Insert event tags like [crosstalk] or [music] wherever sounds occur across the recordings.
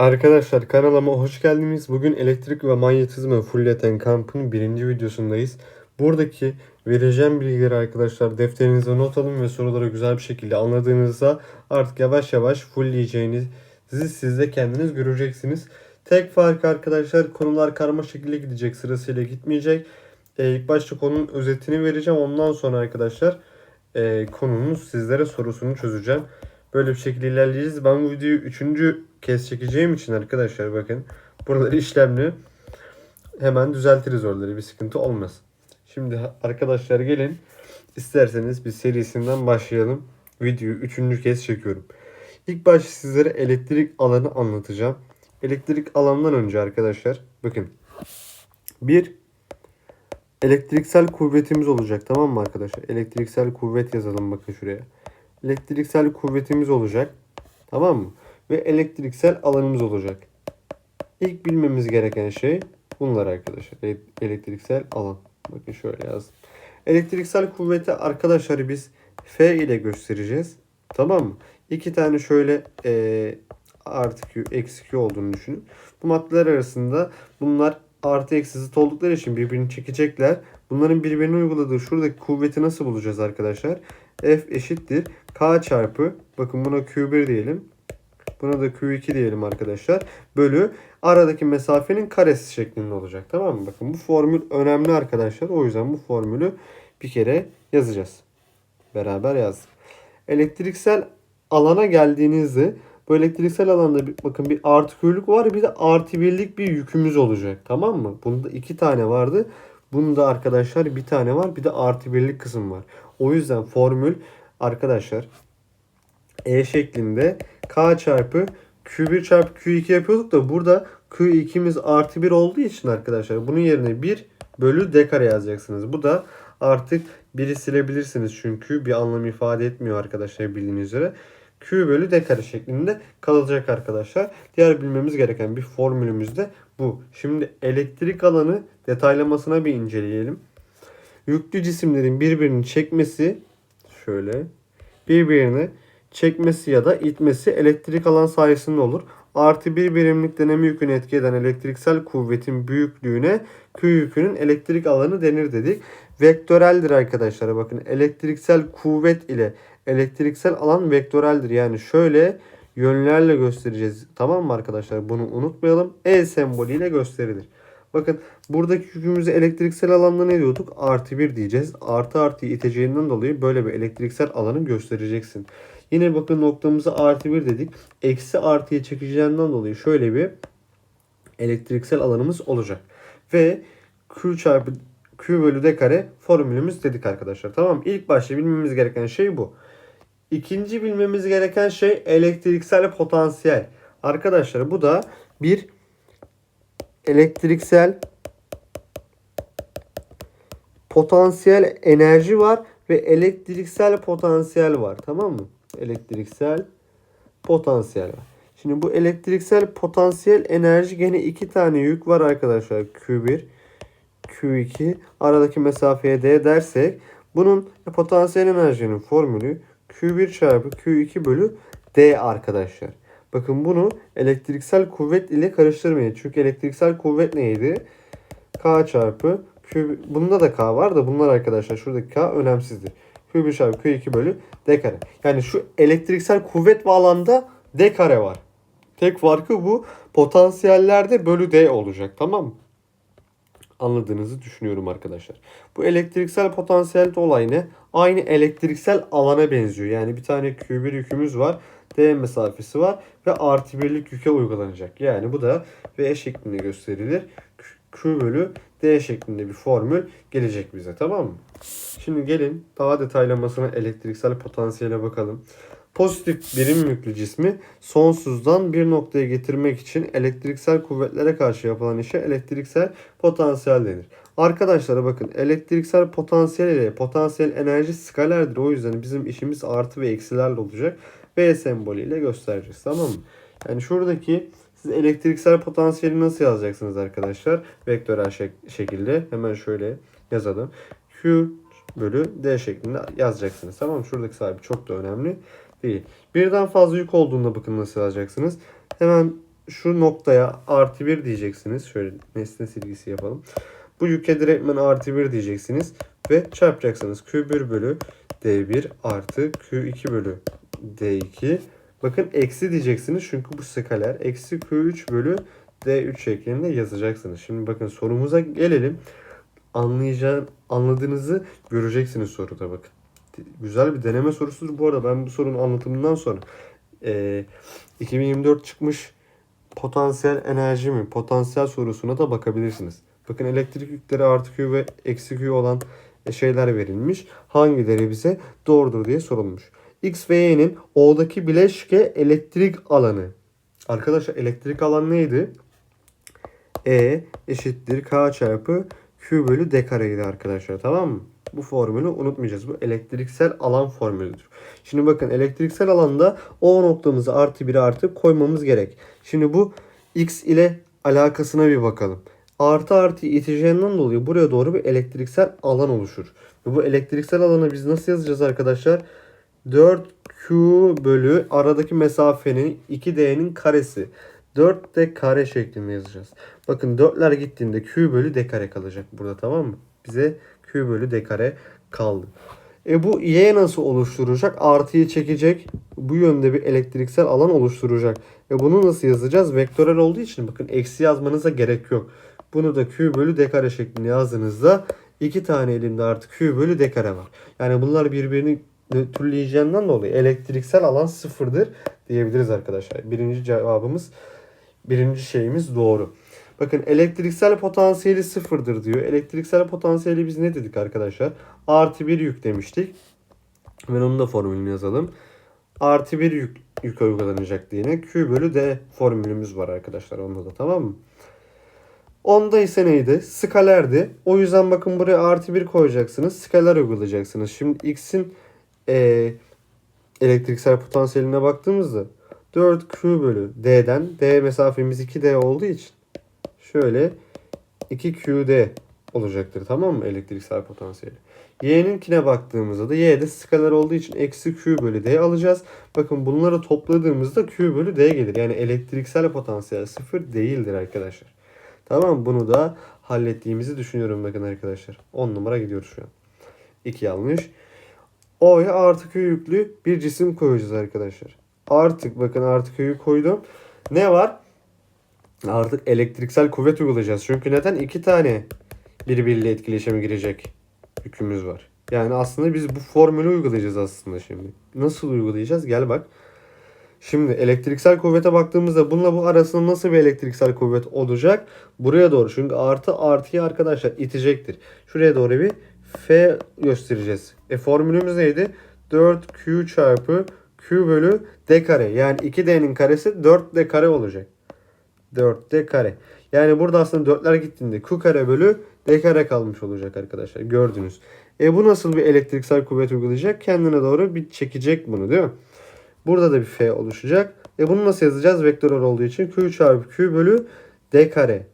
Arkadaşlar kanalıma hoş geldiniz. Bugün elektrik ve manyetizma fulleten kampının birinci videosundayız. Buradaki vereceğim bilgileri arkadaşlar defterinize not alın ve soruları güzel bir şekilde anladığınızda artık yavaş yavaş fullleyeceğinizi siz de kendiniz göreceksiniz. Tek fark arkadaşlar konular karma şekilde gidecek sırasıyla gitmeyecek. Ee, ilk başta konunun özetini vereceğim ondan sonra arkadaşlar e, konunun sizlere sorusunu çözeceğim. Böyle bir şekilde ilerleyeceğiz. Ben bu videoyu 3 kes çekeceğim için arkadaşlar bakın buraları işlemli hemen düzeltiriz oraları bir sıkıntı olmaz. Şimdi arkadaşlar gelin isterseniz bir serisinden başlayalım. Videoyu üçüncü kez çekiyorum. İlk başta sizlere elektrik alanı anlatacağım. Elektrik alanından önce arkadaşlar bakın. Bir elektriksel kuvvetimiz olacak tamam mı arkadaşlar? Elektriksel kuvvet yazalım bakın şuraya. Elektriksel kuvvetimiz olacak. Tamam mı? Ve elektriksel alanımız olacak. İlk bilmemiz gereken şey bunlar arkadaşlar. E- Elektriksel alan. Bakın şöyle yazdım. Elektriksel kuvveti arkadaşlar biz F ile göstereceğiz. Tamam mı? İki tane şöyle e, artı Q, eksi Q olduğunu düşünün. Bu maddeler arasında bunlar artı eksi zıt oldukları için birbirini çekecekler. Bunların birbirine uyguladığı şuradaki kuvveti nasıl bulacağız arkadaşlar? F eşittir K çarpı bakın buna Q1 diyelim. Buna da Q2 diyelim arkadaşlar. Bölü aradaki mesafenin karesi şeklinde olacak. Tamam mı? Bakın bu formül önemli arkadaşlar. O yüzden bu formülü bir kere yazacağız. Beraber yazdık. Elektriksel alana geldiğinizde bu elektriksel alanda bir, bakın bir artı Q'lük var bir de artı birlik bir yükümüz olacak. Tamam mı? Bunda iki tane vardı. Bunda arkadaşlar bir tane var. Bir de artı birlik kısım var. O yüzden formül arkadaşlar E şeklinde K çarpı Q1 çarpı Q2 yapıyorduk da burada Q2'miz artı 1 olduğu için arkadaşlar bunun yerine 1 bölü D kare yazacaksınız. Bu da artık 1'i silebilirsiniz çünkü bir anlam ifade etmiyor arkadaşlar bildiğiniz üzere. Q bölü D kare şeklinde kalacak arkadaşlar. Diğer bilmemiz gereken bir formülümüz de bu. Şimdi elektrik alanı detaylamasına bir inceleyelim. Yüklü cisimlerin birbirini çekmesi şöyle birbirini çekmesi ya da itmesi elektrik alan sayesinde olur. Artı bir birimlik deneme yükünü etki eden elektriksel kuvvetin büyüklüğüne Q yükünün elektrik alanı denir dedik. Vektöreldir arkadaşlar. Bakın elektriksel kuvvet ile elektriksel alan vektöreldir. Yani şöyle yönlerle göstereceğiz. Tamam mı arkadaşlar? Bunu unutmayalım. E sembolüyle gösterilir. Bakın buradaki yükümüzü elektriksel alanda ne diyorduk? Artı 1 diyeceğiz. Artı artı iteceğinden dolayı böyle bir elektriksel alanı göstereceksin. Yine bakın noktamızı artı 1 dedik. Eksi artıya çekeceğinden dolayı şöyle bir elektriksel alanımız olacak. Ve Q çarpı Q bölü D kare formülümüz dedik arkadaşlar. Tamam İlk başta bilmemiz gereken şey bu. İkinci bilmemiz gereken şey elektriksel potansiyel. Arkadaşlar bu da bir elektriksel potansiyel enerji var ve elektriksel potansiyel var. Tamam mı? Elektriksel potansiyel var. Şimdi bu elektriksel potansiyel enerji gene iki tane yük var arkadaşlar. Q1, Q2 aradaki mesafeye D dersek bunun potansiyel enerjinin formülü Q1 çarpı Q2 bölü D arkadaşlar. Bakın bunu elektriksel kuvvet ile karıştırmayın. Çünkü elektriksel kuvvet neydi? K çarpı Q. Bunda da K var da bunlar arkadaşlar şuradaki K önemsizdir. Q1 çarpı Q2 bölü D kare. Yani şu elektriksel kuvvet ve alanda D kare var. Tek farkı bu. Potansiyellerde bölü D olacak. Tamam mı? Anladığınızı düşünüyorum arkadaşlar. Bu elektriksel potansiyel olay ne? Aynı elektriksel alana benziyor. Yani bir tane Q1 yükümüz var. D mesafesi var ve artı birlik yüke uygulanacak. Yani bu da V şeklinde gösterilir. Q bölü D şeklinde bir formül gelecek bize tamam mı? Şimdi gelin daha detaylamasına elektriksel potansiyele bakalım. Pozitif birim yüklü cismi sonsuzdan bir noktaya getirmek için elektriksel kuvvetlere karşı yapılan işe elektriksel potansiyel denir. Arkadaşlar bakın elektriksel potansiyel ile potansiyel enerji skalerdir. O yüzden bizim işimiz artı ve eksilerle olacak. V sembolüyle göstereceğiz tamam mı? Yani şuradaki siz elektriksel potansiyeli nasıl yazacaksınız arkadaşlar? Vektörel şek- şekilde hemen şöyle yazalım. Q bölü D şeklinde yazacaksınız. Tamam mı? Şuradaki sahibi çok da önemli değil. Birden fazla yük olduğunda bakın nasıl yazacaksınız. Hemen şu noktaya artı 1 diyeceksiniz. Şöyle nesne silgisi yapalım. Bu yüke direktmen artı 1 diyeceksiniz. Ve çarpacaksınız. Q1 bölü D1 artı Q2 bölü D2. Bakın eksi diyeceksiniz çünkü bu skaler. Eksi Q3 bölü D3 şeklinde yazacaksınız. Şimdi bakın sorumuza gelelim. Anlayacağın, anladığınızı göreceksiniz soruda bakın. Güzel bir deneme sorusudur. Bu arada ben bu sorunun anlatımından sonra eee 2024 çıkmış potansiyel enerji mi, potansiyel sorusuna da bakabilirsiniz. Bakın elektrik yükleri artı Q ve eksi Q olan şeyler verilmiş. Hangileri bize doğrudur diye sorulmuş. X ve Y'nin O'daki bileşke elektrik alanı. Arkadaşlar elektrik alan neydi? E eşittir K çarpı Q bölü D kareydi arkadaşlar tamam mı? Bu formülü unutmayacağız. Bu elektriksel alan formülüdür. Şimdi bakın elektriksel alanda O noktamızı artı 1 artı koymamız gerek. Şimdi bu X ile alakasına bir bakalım. Artı artı iteceğinden dolayı buraya doğru bir elektriksel alan oluşur. Ve bu elektriksel alanı biz nasıl yazacağız arkadaşlar? 4Q bölü aradaki mesafenin 2D'nin karesi. 4D kare şeklinde yazacağız. Bakın 4'ler gittiğinde Q bölü D kare kalacak burada tamam mı? Bize Q bölü D kare kaldı. E bu Y nasıl oluşturacak? Artıyı çekecek. Bu yönde bir elektriksel alan oluşturacak. E bunu nasıl yazacağız? Vektörel olduğu için bakın eksi yazmanıza gerek yok. Bunu da Q bölü D kare şeklinde yazdığınızda iki tane elimde artı Q bölü D kare var. Yani bunlar birbirini nötrleyeceğinden dolayı elektriksel alan sıfırdır diyebiliriz arkadaşlar. Birinci cevabımız, birinci şeyimiz doğru. Bakın elektriksel potansiyeli sıfırdır diyor. Elektriksel potansiyeli biz ne dedik arkadaşlar? Artı bir yük demiştik. Ben onun da formülünü yazalım. Artı bir yük, yük uygulanacak diye. Q bölü D formülümüz var arkadaşlar onda da tamam mı? Onda ise neydi? Skalerdi. O yüzden bakın buraya artı bir koyacaksınız. Skaler uygulayacaksınız. Şimdi X'in e, elektriksel potansiyeline baktığımızda 4Q bölü D'den D mesafemiz 2D olduğu için şöyle 2QD olacaktır tamam mı elektriksel potansiyeli. Y'ninkine baktığımızda da Y'de skaler olduğu için eksi Q bölü D alacağız. Bakın bunları topladığımızda Q bölü D gelir. Yani elektriksel potansiyel sıfır değildir arkadaşlar. Tamam bunu da hallettiğimizi düşünüyorum bakın arkadaşlar. 10 numara gidiyoruz şu an. 2 yanlış. O'ya artı Q yüklü bir cisim koyacağız arkadaşlar. Artık bakın artı Q'yu koydum. Ne var? Artık elektriksel kuvvet uygulayacağız. Çünkü neden? iki tane birbiriyle etkileşime girecek yükümüz var. Yani aslında biz bu formülü uygulayacağız aslında şimdi. Nasıl uygulayacağız? Gel bak. Şimdi elektriksel kuvvete baktığımızda bununla bu arasında nasıl bir elektriksel kuvvet olacak? Buraya doğru. Çünkü artı artıyı arkadaşlar itecektir. Şuraya doğru bir F göstereceğiz. E formülümüz neydi? 4Q çarpı Q bölü D kare. Yani 2D'nin karesi 4D kare olacak. 4D kare. Yani burada aslında 4'ler gittiğinde Q kare bölü D kare kalmış olacak arkadaşlar. Gördünüz. E bu nasıl bir elektriksel kuvvet uygulayacak? Kendine doğru bir çekecek bunu değil mi? Burada da bir F oluşacak. E bunu nasıl yazacağız? Vektörel olduğu için Q çarpı Q bölü D kare.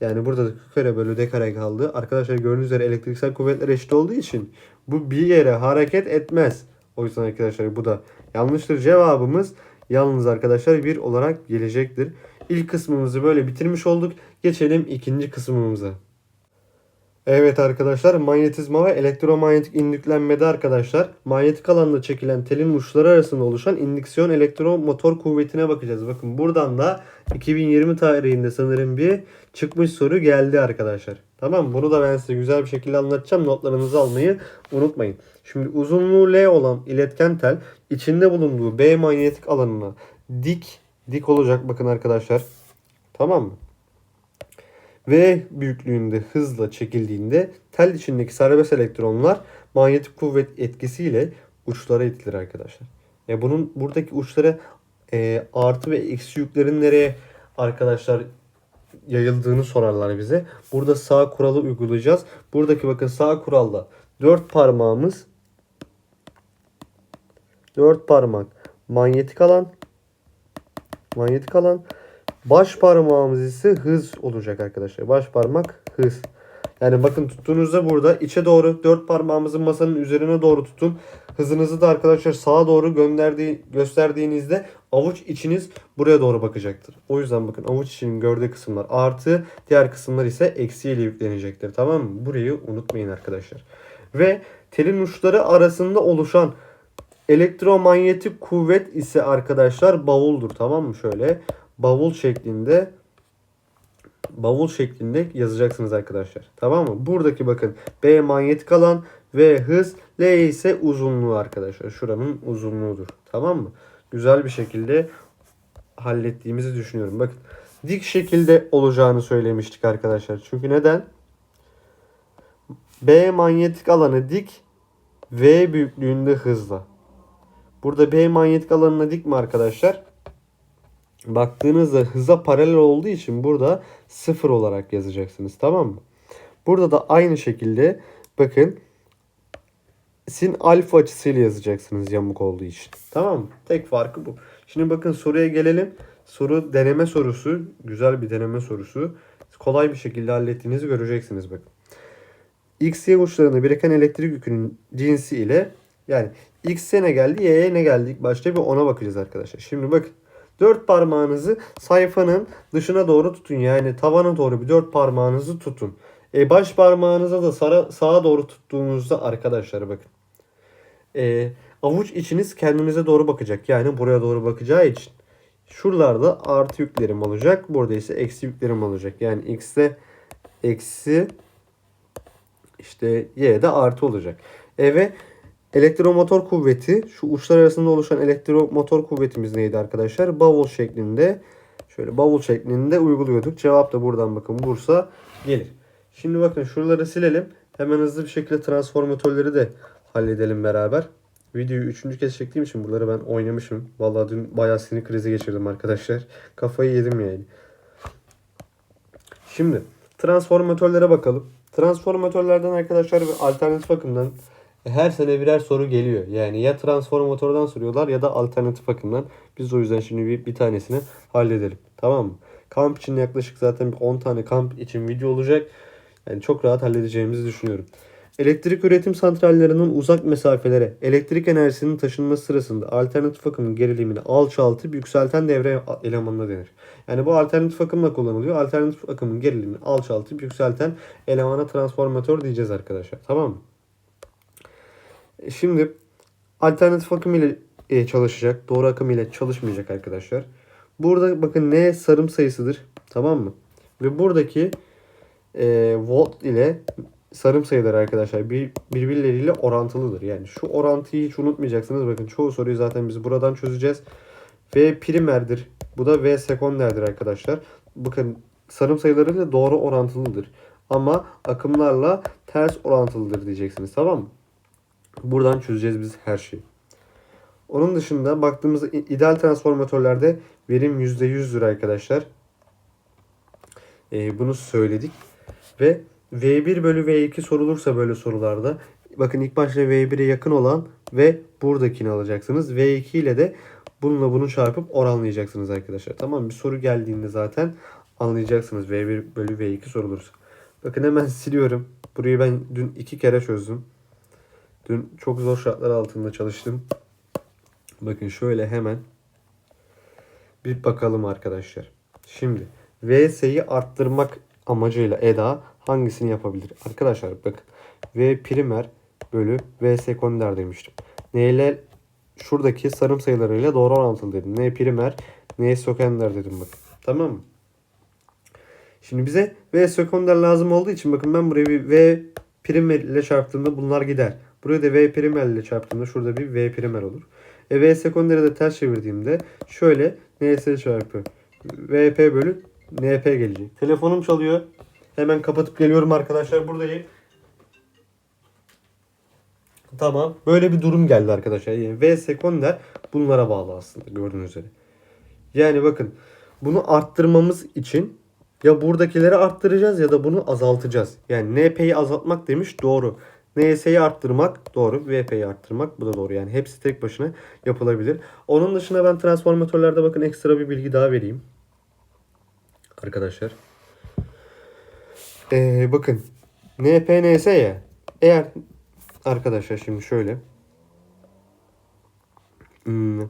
Yani burada da kare bölü D kare kaldı. Arkadaşlar gördüğünüz üzere elektriksel kuvvetler eşit olduğu için bu bir yere hareket etmez. O yüzden arkadaşlar bu da yanlıştır. Cevabımız yalnız arkadaşlar bir olarak gelecektir. İlk kısmımızı böyle bitirmiş olduk. Geçelim ikinci kısmımıza. Evet arkadaşlar manyetizma ve elektromanyetik indüklenmede arkadaşlar manyetik alanda çekilen telin uçları arasında oluşan indüksiyon elektromotor kuvvetine bakacağız. Bakın buradan da 2020 tarihinde sanırım bir çıkmış soru geldi arkadaşlar. Tamam bunu da ben size güzel bir şekilde anlatacağım. Notlarınızı almayı unutmayın. Şimdi uzunluğu L olan iletken tel içinde bulunduğu B manyetik alanına dik dik olacak bakın arkadaşlar. Tamam mı? V büyüklüğünde hızla çekildiğinde tel içindeki serbest elektronlar manyetik kuvvet etkisiyle uçlara itilir arkadaşlar. E bunun buradaki uçlara e, artı ve eksi yüklerin nereye arkadaşlar yayıldığını sorarlar bize. Burada sağ kuralı uygulayacağız. Buradaki bakın sağ kuralda dört parmağımız dört parmak manyetik alan manyetik alan Baş parmağımız ise hız olacak arkadaşlar. Baş parmak hız. Yani bakın tuttuğunuzda burada içe doğru dört parmağımızın masanın üzerine doğru tutun. Hızınızı da arkadaşlar sağa doğru gönderdiği, gösterdiğinizde Avuç içiniz buraya doğru bakacaktır. O yüzden bakın avuç içinin gördüğü kısımlar artı diğer kısımlar ise eksi ile yüklenecektir. Tamam mı? Burayı unutmayın arkadaşlar. Ve telin uçları arasında oluşan elektromanyetik kuvvet ise arkadaşlar bavuldur. Tamam mı? Şöyle bavul şeklinde bavul şeklinde yazacaksınız arkadaşlar. Tamam mı? Buradaki bakın B manyetik alan ve hız L ise uzunluğu arkadaşlar. Şuranın uzunluğudur. Tamam mı? Güzel bir şekilde hallettiğimizi düşünüyorum. Bakın dik şekilde olacağını söylemiştik arkadaşlar. Çünkü neden? B manyetik alanı dik V büyüklüğünde hızla. Burada B manyetik alanına dik mi arkadaşlar? Baktığınızda hıza paralel olduğu için burada sıfır olarak yazacaksınız. Tamam mı? Burada da aynı şekilde bakın sin alfa açısıyla yazacaksınız yamuk olduğu için. Tamam mı? Tek farkı bu. Şimdi bakın soruya gelelim. Soru deneme sorusu. Güzel bir deneme sorusu. Kolay bir şekilde hallettiğinizi göreceksiniz bakın. X, Y uçlarında biriken elektrik yükünün cinsi ile yani X'e ne geldi, Y'ye ne geldi? İlk başta bir ona bakacağız arkadaşlar. Şimdi bakın. Dört parmağınızı sayfanın dışına doğru tutun. Yani tavana doğru bir dört parmağınızı tutun. E, baş parmağınıza da sağa, sağa doğru tuttuğunuzda arkadaşlar bakın. E, avuç içiniz kendinize doğru bakacak. Yani buraya doğru bakacağı için. Şuralarda artı yüklerim olacak. Burada ise eksi yüklerim olacak. Yani x'te eksi işte y'de artı olacak. E ve elektromotor kuvveti şu uçlar arasında oluşan elektromotor kuvvetimiz neydi arkadaşlar? Bavul şeklinde şöyle bavul şeklinde uyguluyorduk. Cevap da buradan bakın Bursa gelir. Şimdi bakın şuraları silelim. Hemen hızlı bir şekilde transformatörleri de halledelim beraber. Videoyu üçüncü kez çektiğim için buraları ben oynamışım. Vallahi dün bayağı sinir krizi geçirdim arkadaşlar. Kafayı yedim yani. Şimdi transformatörlere bakalım. Transformatörlerden arkadaşlar bir alternatif akımdan her sene birer soru geliyor. Yani ya transformatörden soruyorlar ya da alternatif akımdan. Biz o yüzden şimdi bir, bir tanesini halledelim. Tamam mı? Kamp için yaklaşık zaten 10 tane kamp için video olacak. Yani çok rahat halledeceğimizi düşünüyorum. Elektrik üretim santrallerinin uzak mesafelere elektrik enerjisinin taşınması sırasında alternatif akımın gerilimini alçaltıp yükselten devre elemanına denir. Yani bu alternatif akımla kullanılıyor. Alternatif akımın gerilimini alçaltıp yükselten elemana transformatör diyeceğiz arkadaşlar. Tamam mı? Şimdi alternatif akım ile e, çalışacak. Doğru akım ile çalışmayacak arkadaşlar. Burada bakın N sarım sayısıdır. Tamam mı? Ve buradaki e, volt ile sarım sayıları arkadaşlar bir, birbirleriyle orantılıdır. Yani şu orantıyı hiç unutmayacaksınız. Bakın çoğu soruyu zaten biz buradan çözeceğiz. V primerdir. Bu da V sekonderdir arkadaşlar. Bakın sarım sayılarıyla doğru orantılıdır. Ama akımlarla ters orantılıdır diyeceksiniz. Tamam mı? Buradan çözeceğiz biz her şeyi. Onun dışında baktığımızda ideal transformatörlerde verim %100'dür arkadaşlar. Ee, bunu söyledik. Ve V1 bölü V2 sorulursa böyle sorularda bakın ilk başta V1'e yakın olan ve buradakini alacaksınız. V2 ile de bununla bunu çarpıp oranlayacaksınız arkadaşlar. Tamam bir soru geldiğinde zaten anlayacaksınız V1 bölü V2 sorulursa. Bakın hemen [laughs] siliyorum. Burayı ben dün iki kere çözdüm. Dün çok zor şartlar altında çalıştım. Bakın şöyle hemen bir bakalım arkadaşlar. Şimdi VS'yi arttırmak amacıyla EDA hangisini yapabilir? Arkadaşlar bakın V primer bölü V sekonder demiştim. Neyle şuradaki sarım sayılarıyla doğru orantılı dedim. N primer, N sekonder dedim bakın. Tamam mı? Şimdi bize V sekonder lazım olduğu için bakın ben buraya bir V primer ile çarptığımda bunlar gider. Buraya da V primer ile çarptığımda şurada bir V primer olur. E, V sekonderi de ters çevirdiğimde şöyle NS çarpı VP bölü NP gelecek. Telefonum çalıyor. Hemen kapatıp geliyorum arkadaşlar. Buradayım. Tamam. Böyle bir durum geldi arkadaşlar. Yani V sekonder bunlara bağlı aslında gördüğünüz üzere. Yani bakın bunu arttırmamız için ya buradakileri arttıracağız ya da bunu azaltacağız. Yani NP'yi azaltmak demiş doğru. NS'yi arttırmak doğru. VP'yi arttırmak bu da doğru. Yani hepsi tek başına yapılabilir. Onun dışında ben transformatörlerde bakın ekstra bir bilgi daha vereyim. Arkadaşlar. Ee, bakın NP NS ya. Eğer arkadaşlar şimdi şöyle. Hmm,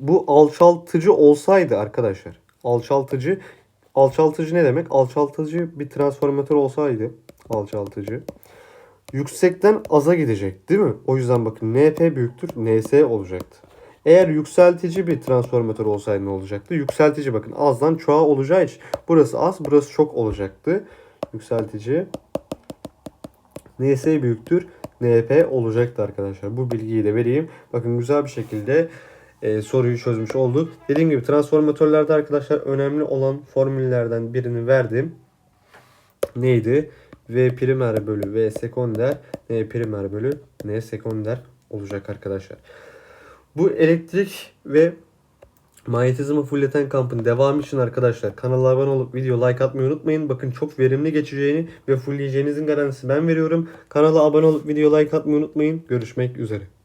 bu alçaltıcı olsaydı arkadaşlar. Alçaltıcı alçaltıcı ne demek? Alçaltıcı bir transformatör olsaydı alçaltıcı yüksekten aza gidecek değil mi? O yüzden bakın NP büyüktür NS olacaktı. Eğer yükseltici bir transformatör olsaydı ne olacaktı? Yükseltici bakın azdan çoğa olacağı için burası az burası çok olacaktı. Yükseltici NS büyüktür NP olacaktı arkadaşlar. Bu bilgiyi de vereyim. Bakın güzel bir şekilde e, soruyu çözmüş olduk. Dediğim gibi transformatörlerde arkadaşlar önemli olan formüllerden birini verdim. Neydi? V primer bölü V sekonder N primer bölü N sekonder olacak arkadaşlar. Bu elektrik ve manyetizma fulleten kampın devamı için arkadaşlar kanala abone olup video like atmayı unutmayın. Bakın çok verimli geçeceğini ve fullleyeceğinizin garantisi ben veriyorum. Kanala abone olup video like atmayı unutmayın. Görüşmek üzere.